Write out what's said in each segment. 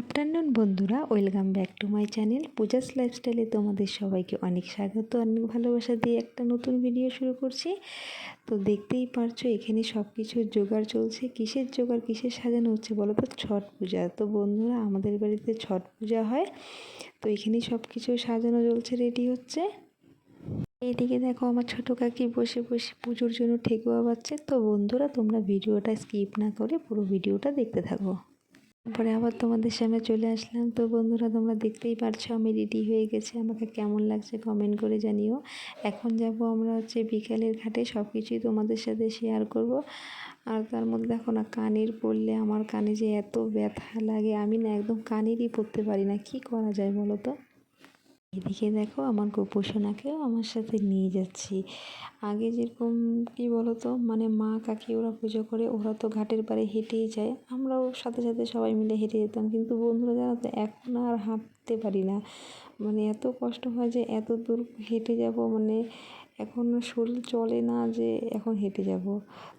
Afternoon বন্ধুরা, welcome back to my channel Puja's লাইফস্টাইলে তোমাদের সবাইকে অনেক স্বাগত, অনেক ভালোবাসা দিয়ে একটা নতুন ভিডিও শুরু করছি। তো দেখতেই পারছ, এখানে সব কিছুর জোগাড় চলছে, কিসের জোগাড়, কিসের সাজানো হচ্ছে বলো তো ছট পূজা। তো বন্ধুরা, আমাদের বাড়িতে ছট পূজা হয়, তো এখানেই সব কিছু সাজানো চলছে, রেডি হচ্ছে। এইদিকে দেখো, আমার ছোটো কাকি বসে বসে পুজোর জন্য ঠেকুয়া পাচ্ছে তো বন্ধুরা, তোমরা ভিডিওটা স্কিপ না করে পুরো ভিডিওটা দেখতে থাকো। তারপরে আবার তোমাদের সামনে চলে আসলাম। তো বন্ধুরা, তোমরা দেখতেই পারছ আমি রেডি হয়ে গেছি। আমাকে কেমন লাগছে কমেন্ট করে জানিও। এখন যাব আমরা হচ্ছে বিকালের ঘাটে। সব কিছুই তোমাদের সাথে শেয়ার করব। আর তার মধ্যে দেখো না, কানের পড়লে আমার কানে যে এত ব্যথা লাগে। আমি না একদম কানেরই পড়তে পারি না। কি করা যায় বলো তো? এদিকে দেখো আমার গোপোষণাকেও আমার সাথে নিয়ে যাচ্ছি। আগে যেরকম, কি বলতো মানে মা কাকি ওরা পুজো করে, ওরা তো ঘাটের পাড়ে হেঁটেই যায়। আমরাও সাথে সাথে সবাই মিলে হেঁটে যেতাম। কিন্তু বন্ধুরা জানো তো, এখন আর হাঁটতে পারি না। মানে এত কষ্ট হয় যে এত দূর হেঁটে যাব মানে এখন শরীর চলে না যে এখন হেঁটে যাব।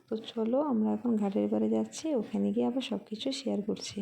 তো চলো, আমরা এখন ঘাটের পাড়ে যাচ্ছি, ওখানে গিয়ে আবার সব কিছু শেয়ার করছি।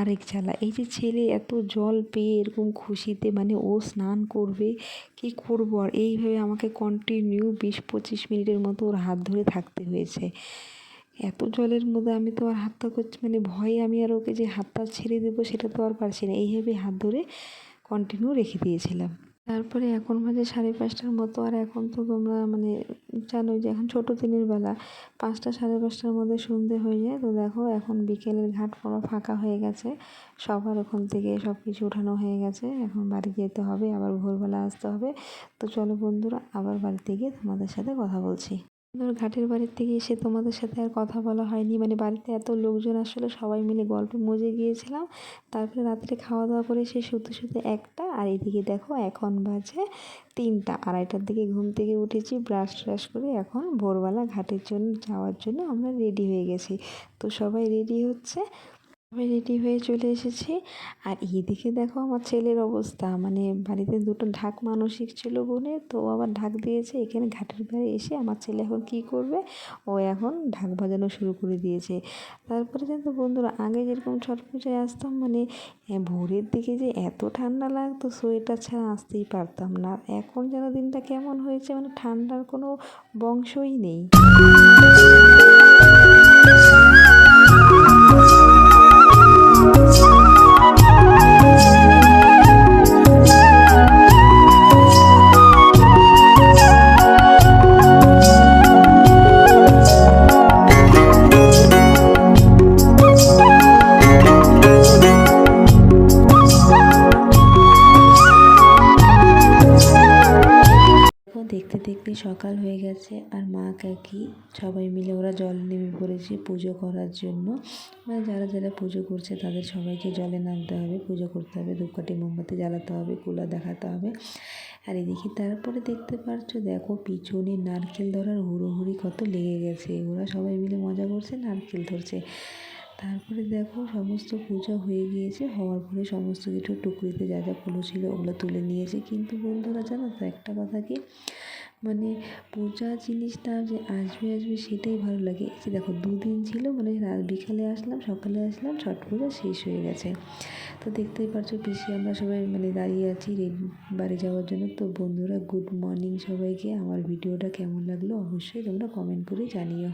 আরেক চালা এই যে ছেলে এত জল পেয়ে এরকম খুশিতে মানে ও স্নান করবে, কি করব? আর এইভাবে আমাকে কন্টিনিউ বিশ পঁচিশ মিনিটের মতো ওর হাত ধরে থাকতে হয়েছে। এত জলের মধ্যে আমি তো আর হাতটা করছি মানে ভয়ে আমি আর ওকে যে হাতটা ছেড়ে দেবো সেটা তো আর পারছি না। এইভাবে হাত ধরে কন্টিনিউ রেখে দিয়েছিলাম। তারপরে এখন বাজে সাড়ে পাঁচটার মতো আর এখন তো তোমরা মানে জানোই যে এখন ছোটো দিনের বেলা। পাঁচটা, সাড়ে পাঁচটার মধ্যে সন্ধে হয়ে যায়। তো দেখো এখন বিকেলের ঘাট পুরো ফাঁকা হয়ে গেছে। সবার ওখান থেকে সব কিছু উঠানো হয়ে গেছে। এখন বাড়ি যেতে হবে, আবার ভোরবেলা আসতে হবে। তো চলো বন্ধুরা, আবার বাড়িতে গিয়ে তোমাদের সাথে কথা বলছি। ধর ঘাটের বাড়ির থেকে এসে তোমাদের সাথে আর কথা বলা হয়নি। মানে বাড়িতে এত লোকজন আসলে, সবাই মিলে গল্পে মজে গিয়েছিলাম। তারপরে রাত্রে খাওয়া দাওয়া করে সে শুতে শুতে একটা, আর এদিকে দেখো এখন বাজে তিনটা আড়াইটার দিকে ঘুম থেকে উঠেছি ব্রাশ ট্রাশ করে এখন ভোরবেলা ঘাটের জন্য যাওয়ার জন্য আমরা রেডি হয়ে গেছি। তো সবাই রেডি হচ্ছে। আমি রেডি হয়ে চলে এসেছি। আর এদিকে দেখো আমার ছেলের অবস্থা। মানে বাড়িতে দুটো ঢাক মানসিক ছিল বোনে তো আবার ঢাক দিয়েছে। এখানে ঘাটের পাড়ে এসে আমার ছেলে এখন কী করবে? ও এখন ঢাক বাজানো শুরু করে দিয়েছে। তারপরে জানতো বন্ধুরা আগে যেরকম ছট পূজায় আসতাম মানে ভোরের দিকে যে এত ঠান্ডা লাগতো, সোয়েটার ছাড়া আসতেই পারতাম না। এখন যেন দিনটা কেমন হয়েছে মানে ঠান্ডার কোনো বংশই নেই। দেখতে সকাল হয়ে গেছে আর মা কাকি সবাই মিলে ওরা জল নেমে পড়েছে পুজো করার জন্য। মানে যারা যারা পুজো করছে তাদের সবাইকে জলে নামতে হবে, পুজো করতে হবে, ধূপকাঠি, মোমবাতি জ্বালাতে হবে কুলা দেখাতে হবে। আর এদিকে তারপরে দেখতে পারছ দেখো পিছনে নারকেল ধরার হুড়োহুড়ি কত লেগে গেছে। ওরা সবাই মিলে মজা করছে, নারকেল ধরছে। তারপরে দেখো সমস্ত পূজা হয়ে গিয়েছে, হওয়ার পরে সমস্ত কিছু টুকরিতে যা যা ফুলো ছিল ওগুলো তুলে নিয়েছে। কিন্তু বন্ধুরা জানো তো একটা কথা কি? মানে পূজা জিনিসটা যে আসবে আসবে সেটাই ভালো লাগে। এই যে দেখো, দুদিন ছিল মানে রাত বিকালে আসলাম, সকালে আসলাম, ছট পূজা শেষ হয়ে গেছে। তো দেখতেই পারছ পিসি আমরা সবাই মানে দাঁড়িয়ে আছি বাড়ি যাওয়ার জন্য। তো বন্ধুরা গুড মর্নিং সবাইকে। আমার ভিডিওটা কেমন লাগল অবশ্যই তোমরা কমেন্ট করে জানিও।